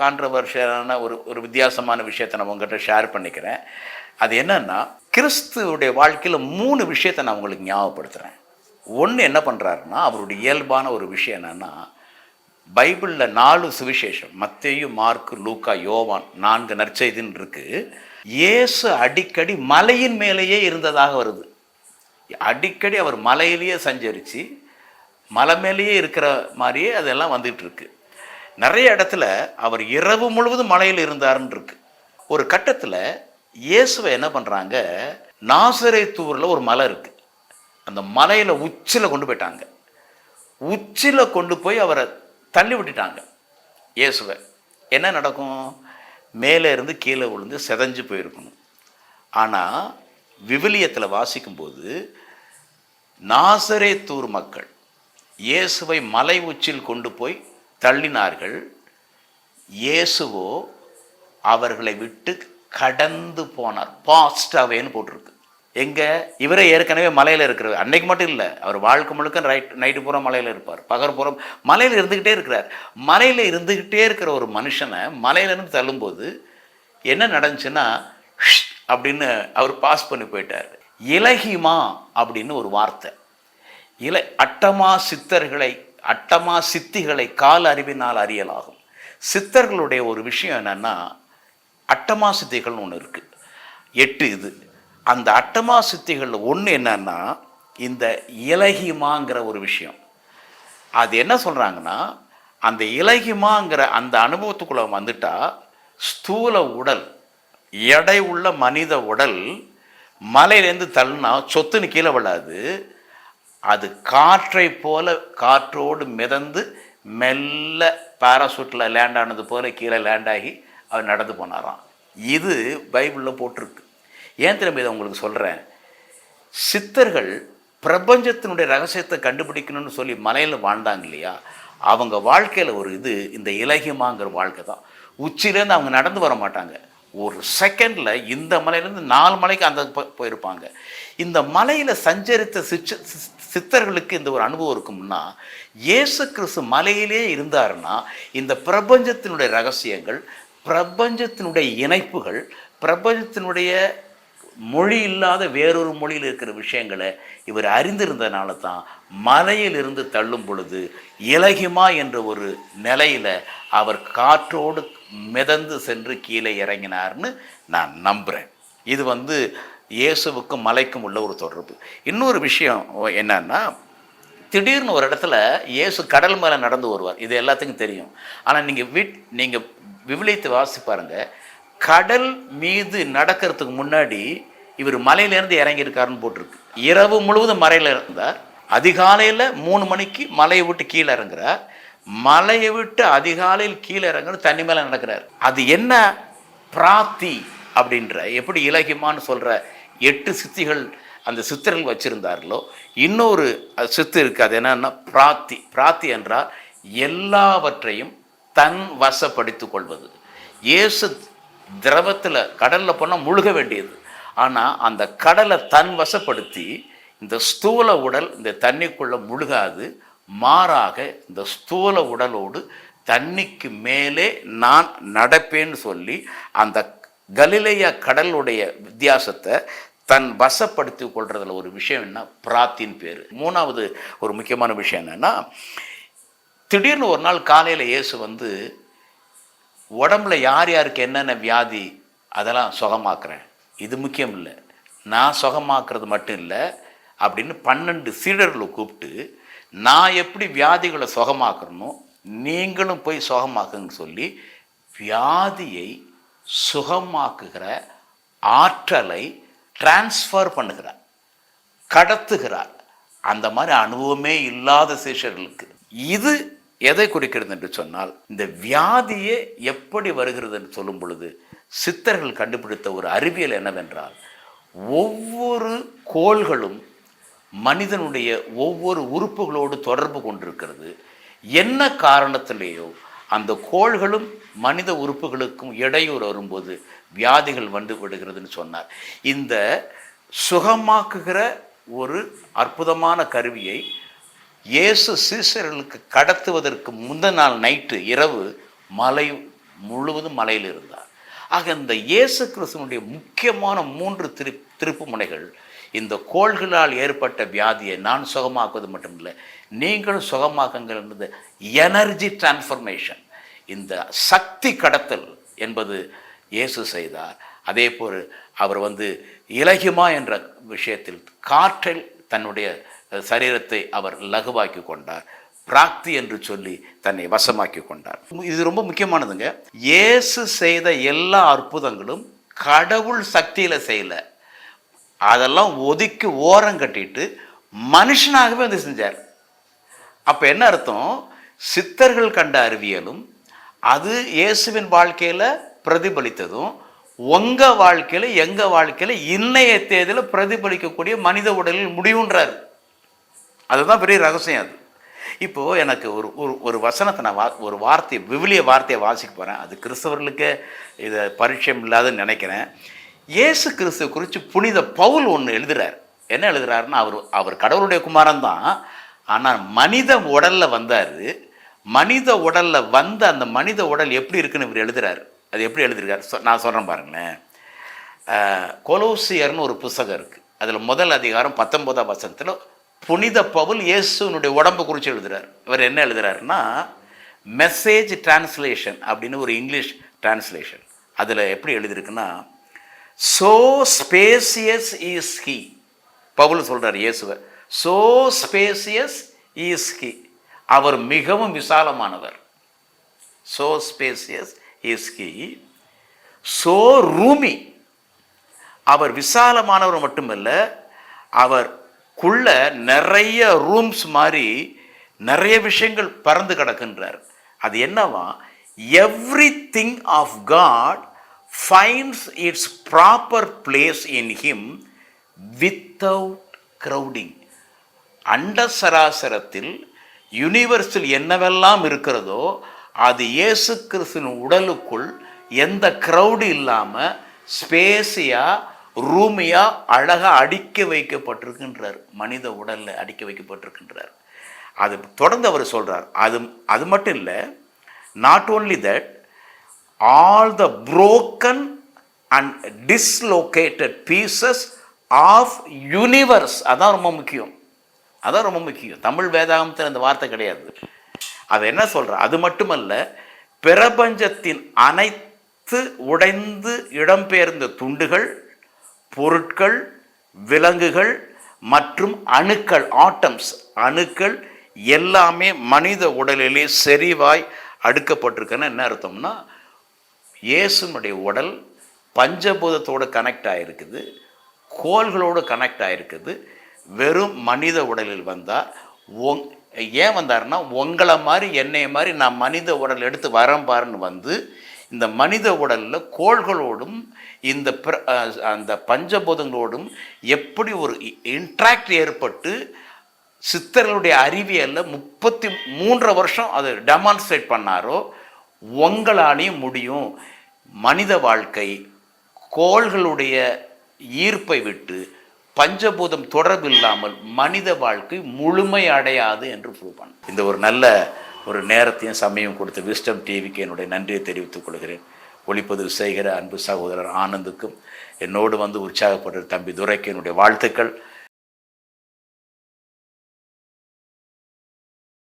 கான்ட்ரவர்ஷியலான ஒரு ஒரு வித்தியாசமான விஷயத்தை நான் உங்கள்கிட்ட ஷேர் பண்ணிக்கிறேன். அது என்னன்னா கிறிஸ்துவோடைய வாழ்க்கையில் மூணு விஷயத்தை நான் உங்களுக்கு ஞாபகப்படுத்துகிறேன் ஒன்று என்ன பண்ணுறாருன்னா அவருடைய இயல்பான ஒரு விஷயம் என்னென்னா பைபிளில் நாலு சுவிசேஷம் மத்தேயு மார்க்கு லூக்கா யோவான் நான்கு நற்செய்தின்னு இருக்குது இயேசு அடிக்கடி மலையின் மேலேயே இருந்ததாக வருது. அடிக்கடி அவர் மலையிலேயே சஞ்சரித்து மலை மேலேயே இருக்கிற மாதிரியே அதெல்லாம் வந்துட்டு நிறைய இடத்துல அவர் இரவு முழுவதும் மலையில் இருந்தாருன்னு இருக்கு. ஒரு கட்டத்தில் இயேசுவை என்ன பண்ணுறாங்க நாசரேத்தூரில் ஒரு மலை இருக்கு. அந்த மலையில் உச்சியில் கொண்டு போயிட்டாங்க. உச்சியில் கொண்டு போய் அவரை தள்ளி விட்டுட்டாங்க இயேசுவை. என்ன நடக்கும்? மேலே இருந்து கீழே விழுந்து செதஞ்சு போயிருக்கணும். ஆனால் விவிலியத்தில் வாசிக்கும்போது நாசரேத்தூர் மக்கள் இயேசுவை மலை உச்சியில் கொண்டு போய் தள்ளினார்கள். இயேசுவோ அவர்களை விட்டு கடந்து போனார். பாஸ்டாவேன்னு போட்டிருக்கு. எங்கே? இவரே ஏற்கனவே மலையில் இருக்கிறார் அன்னைக்கு மட்டும் இல்லை அவர் வாழ்க்கை முழுக்க ரைட் நைட்டு பூரா மலையில் இருப்பார். பகல் மலையில் இருந்துக்கிட்டே இருக்கிறார். மலையில் இருந்துக்கிட்டே இருக்கிற ஒரு மனுஷனை மலையிலேருந்து தள்ளும்போது என்ன நடந்துச்சுன்னா அப்படின்னு அவர் பாஸ் பண்ணி போயிட்டார். இலகிமா அப்படின்னு ஒரு வார்த்தை. இலை அட்டமா சித்தர்களை அட்டமா சித்திகளை கால் அறிவினால் அறியலாகும். சித்தர்களுடைய ஒரு விஷயம் என்னன்னா அட்டமா சித்திகள்னு ஒன்று இருக்கு. எட்டு இது. அந்த அட்டமா சித்திகளில் ஒன்று என்னன்னா இந்த இலகிமாங்கிற ஒரு விஷயம். அது என்ன சொல்கிறாங்கன்னா அந்த இலகிமாங்கிற அந்த அனுபவத்துக்குள்ளே வந்துட்டா ஸ்தூல உடல் எடை உள்ள மனித உடல் மலையிலேருந்து தள்ளினா சொத்துன்னு கீழே விழாது. அது காற்றை போல காற்றோடு மிதந்து மெல்ல பாராசூட்டில் லேண்ட் ஆனது போல கீழே லேண்ட் ஆகி அவர் நடந்து போனாராம். இது பைபிளில் போட்டிருக்கு. ஏன் திரும்ப இதை உங்களுக்கு சொல்கிறேன் சித்தர்கள் பிரபஞ்சத்தினுடைய ரகசியத்தை கண்டுபிடிக்கணும்னு சொல்லி மலையில் வாழ்ந்தாங்க இல்லையா? அவங்க வாழ்க்கையில் ஒரு இது இந்த இலகியமாங்கிற வாழ்க்கை தான். உச்சிலேருந்து அவங்க நடந்து வர மாட்டாங்க. ஒரு செகண்டில் இந்த மலையிலேருந்து நாலு மலைக்கு அந்த போயிருப்பாங்க. இந்த மலையில் சஞ்சரித்த சிச்ச சி- சித்தர்களுக்கு இந்த ஒரு அனுபவம் இருக்கும்னா இயேசு கிறிஸ்து மலையிலே இருந்தாருன்னா இந்த பிரபஞ்சத்தினுடைய ரகசியங்கள் பிரபஞ்சத்தினுடைய இணைப்புகள் பிரபஞ்சத்தினுடைய மொழி இல்லாத வேறொரு மொழியில் இருக்கிற விஷயங்களை இவர் அறிந்திருந்தனால தான் மலையிலிருந்து தள்ளும் பொழுது இலகிமா என்ற ஒரு நிலையில் அவர் காற்றோடு மிதந்து சென்று கீழே இறங்கினார்னு நான் நம்புகிறேன் இது வந்து இயேசுவுக்கும் மலைக்கும் உள்ள ஒரு தொடர்பு. இன்னொரு விஷயம் என்னன்னா திடீர்னு ஒரு இடத்துல இயேசு கடல் மேலே நடந்து வருவார். இது எல்லாத்துக்கும் தெரியும். ஆனால் நீங்கள் வீட் நீங்கள் விவிலியத்தை வாசி பாருங்கள் கடல் மீது நடக்கிறதுக்கு முன்னாடி இவர் மலையிலேருந்து இறங்கியிருக்காருன்னு போட்டிருக்கு. இரவு முழுவதும் மலையில் இருந்தார். அதிகாலையில் மூணு மணிக்கு மலையை விட்டு கீழே இறங்குறார். மலையை விட்டு அதிகாலையில் கீழே இறங்குறது தண்ணி மேலே நடக்கிறார். அது என்ன? பிராத்தி அப்படின்ற எப்படி இலகிமான்னு சொல்கிற எட்டு சித்திகள் அந்த சித்திரங்கள் வச்சுருந்தார்களோ இன்னொரு சித்து இருக்குது அது என்னன்னா பிராத்தி. பிராத்தி என்றால் எல்லாவற்றையும் தன் வசப்படுத்திக் கொள்வது. இயேசு திரவத்தில் கடலில் போனால் முழுக வேண்டியது. ஆனால் அந்த கடலை தன் வசப்படுத்தி இந்த ஸ்தூல உடல் இந்த தண்ணிக்குள்ளே முழுகாது மாறாக இந்த ஸ்தூல உடலோடு தண்ணிக்கு மேலே நான் நடப்பேன்னு சொல்லி அந்த கலிலைய கடலுடைய வித்தியாசத்தை தன் வசப்படுத்தி கொள்றதுல ஒரு விஷயம் என்ன? பிராத்தின் பேர். மூணாவது ஒரு முக்கியமான விஷயம் என்னன்னா திடீர்னு ஒரு நாள் காலையில் இயேசு வந்து உடம்புல யார் யாருக்கு என்னென்ன வியாதி அதெல்லாம் சுகமாக்குறேன். இது முக்கியம் இல்லை. நான் சுகமாக்குறது மட்டும் இல்லை அப்படின்னு பன்னெண்டு சீடர்களை கூப்பிட்டு நான் எப்படி வியாதிகளை சுகமாக்குறனோ நீங்களும் போய் சுகமாக்குங்க சொல்லி வியாதியை சுகமாக்குகிற ஆற்றலை டிரான்ஸ்ஃபர் பண்ணுகிறார். கடத்துகிறார். அந்த மாதிரி அனுபவமே இல்லாத சீஷர்களுக்கு இது எதை குறிக்கிறது என்று சொன்னால் இந்த வியாதியே எப்படி வருகிறது என்று சொல்லும் பொழுது சித்தர்கள் கண்டுபிடித்த ஒரு அறிவியல் என்னவென்றால் ஒவ்வொரு கோள்களும் மனிதனுடைய ஒவ்வொரு உறுப்புகளோடு தொடர்பு கொண்டிருக்கிறது. என்ன காரணத்திலேயோ அந்த கோள்களும் மனித உறுப்புகளுக்கும் இடையூறு வரும்போது வியாதிகள் வந்து விடுகிறதுன்னு சொன்னார். இந்த சுகமாக்குகிற ஒரு அற்புதமான கருவியை இயேசு சீசர்களுக்கு கடத்துவதற்கு முந்தின நாள் நைட்டு இரவு மலை முழுவதும் மலையில் இருந்தார். ஆக இந்த இயேசு கிறிஸ்துவனுடைய முக்கியமான மூன்று திரு திருப்பு முனைகள் இந்த கோள்களால் ஏற்பட்ட வியாதியை நான் சுகமாக்குவது மட்டுமில்லை நீங்களும் சுகமாக்குங்கள் என்பது எனர்ஜி டிரான்ஸ்ஃபர்மேஷன். இந்த சக்தி கடத்தல் என்பது இயேசு செய்தார். அதே போல் அவர் வந்து இலகிமா என்ற விஷயத்தில் காற்றில் தன்னுடைய சரீரத்தை அவர் லகுவாக்கி கொண்டார். பிராக்தி என்று சொல்லி தன்னை வசமாக்கி கொண்டார். இது ரொம்ப முக்கியமானதுங்க. இயேசு செய்த எல்லா அற்புதங்களும் கடவுள் சக்தியில் செய்யலை. அதெல்லாம் ஒதுக்கி ஓரம் கட்டிட்டு மனுஷனாகவே வந்து செஞ்சார். அப்போ என்ன அர்த்தம்? சித்தர்கள் கண்ட அறிவியலும் அது இயேசுவின் வாழ்க்கையில் பிரதிபலித்ததும் உங்கள் வாழ்க்கையில் எங்கள் வாழ்க்கையில் இன்னைய தேதியில் பிரதிபலிக்கக்கூடிய மனித உடலில் முடிவுன்றார். அதுதான் பெரிய ரகசியம் அது. இப்போது எனக்கு ஒரு ஒரு ஒரு வசனத்தை நான் வா ஒரு வார்த்தை விவிலிய வார்த்தையை வாசிக்க போகிறேன் அது கிறிஸ்தவர்களுக்கு இதை பரிச்சயம் இல்லாதுன்னு நினைக்கிறேன். இயேசு கிறிஸ்துவ குறித்து புனித பவுல் ஒன்று எழுதுறார். என்ன எழுதுறாருன்னா அவர் அவர் கடவுளுடைய குமாரன் தான். ஆனால் மனித உடலில் வந்தார். மனித உடலில் வந்த அந்த மனித உடல் எப்படி இருக்குன்னு இவர் எழுதுறாரு. அது எப்படி எழுதிருக்காரு? சொ- நான் சொல்கிறேன் பாருங்களேன். கொலோசியர்னு ஒரு புஸ்தகம் இருக்குது அதில் முதல் அதிகாரம் பத்தொன்பதாம் வசனத்தில் புனித பவுல் இயேசுனுடைய உடம்பு குறித்து எழுதுகிறார் இவர் என்ன எழுதுறாருன்னா மெசேஜ் டிரான்ஸ்லேஷன் அப்படின்னு ஒரு இங்கிலீஷ் டிரான்ஸ்லேஷன் அதில் எப்படி எழுதியிருக்குன்னா so spacious is he Paul சொல்கிறார் இயேசுவை சோ ஸ்பேசியஸ் இஸ் ஹி அவர் மிகவும் விசாலமானவர். So spacious is he so roomy அவர் விசாலமானவர் மட்டுமல்ல குள்ள நிறைய ரூம்ஸ் மாதிரி நிறைய விஷயங்கள் பறந்து கிடக்கின்றார். அது என்னவா? Everything of God finds its proper place in him without crowding அண்ட சராசரத்தில் யூனிவர்ஸில் என்னவெல்லாம் இருக்கிறதோ அது இயேசு கிறிஸ்துவின் உடலுக்குள் எந்த க்ரௌடு இல்லாமல் ஸ்பேஸியாக ரூமியாக அழகாக அடிக்க வைக்கப்பட்டிருக்கின்றார். மனித உடலில் அடிக்க வைக்கப்பட்டிருக்கின்றார். அது தொடர்ந்து அவர் சொல்கிறார் அது அது மட்டும் இல்லை not only that all the broken and dislocated pieces of universe அதான் ரொம்ப முக்கியம். அதான் ரொம்ப முக்கியம். தமிழ் வேதாகமத்தில் அந்த வார்த்தை கிடையாது. அது என்ன சொல்கிறார் அது மட்டுமல்ல பிரபஞ்சத்தின் அனைத்து உடைந்து இடம்பெயர்ந்த துண்டுகள் பொருட்கள் விலங்குகள் மற்றும் அணுக்கள் ஆட்டம்ஸ் அணுக்கள் எல்லாமே மனித உடலிலே செறிவாய் அடுக்கப்பட்டிருக்குன்னு என்ன அர்த்தம்னா இயேசுனுடைய உடல் பஞ்சபூதத்தோடு கனெக்ட் ஆகிருக்குது கோள்களோடு கனெக்ட் ஆகிருக்குது வெறும் மனித உடலில் வந்தார் உங் ஏன் வந்தாருன்னா உங்களை மாதிரி என்னைய மாதிரி நான் மனித உடல் எடுத்து வரேன் பாருன்னு வந்து இந்த மனித உடலில் கோள்களோடும் இந்த பிர- அந்த பஞ்சபூதங்களோடும் எப்படி ஒரு இன்ட்ராக்ட் ஏற்பட்டு சித்தர்களுடைய அறிவியலில் முப்பத்தி மூன்று வருஷம் அதை டெமான்ஸ்ட்ரேட் பண்ணாரோ உங்களாலையும் முடியும். மனித வாழ்க்கை கோள்களுடைய ஈர்ப்பை விட்டு பஞ்சபூதம் தொடர்பு இல்லாமல் மனித வாழ்க்கை முழுமை அடையாது என்று ப்ரூவ் பண்ண. இந்த ஒரு நல்ல ஒரு நேரத்தையும் சமயம் கொடுத்த விஸ்டம் டிவிக்கு என்னுடைய நன்றியை தெரிவித்துக் கொள்கிறேன். ஒளிப்பதிவு செய்கிற அன்பு சகோதரர் ஆனந்துக்கும் என்னோடு வந்து உற்சாகப்படுற தம்பி துரைக்கு என்னுடைய வாழ்த்துக்கள்.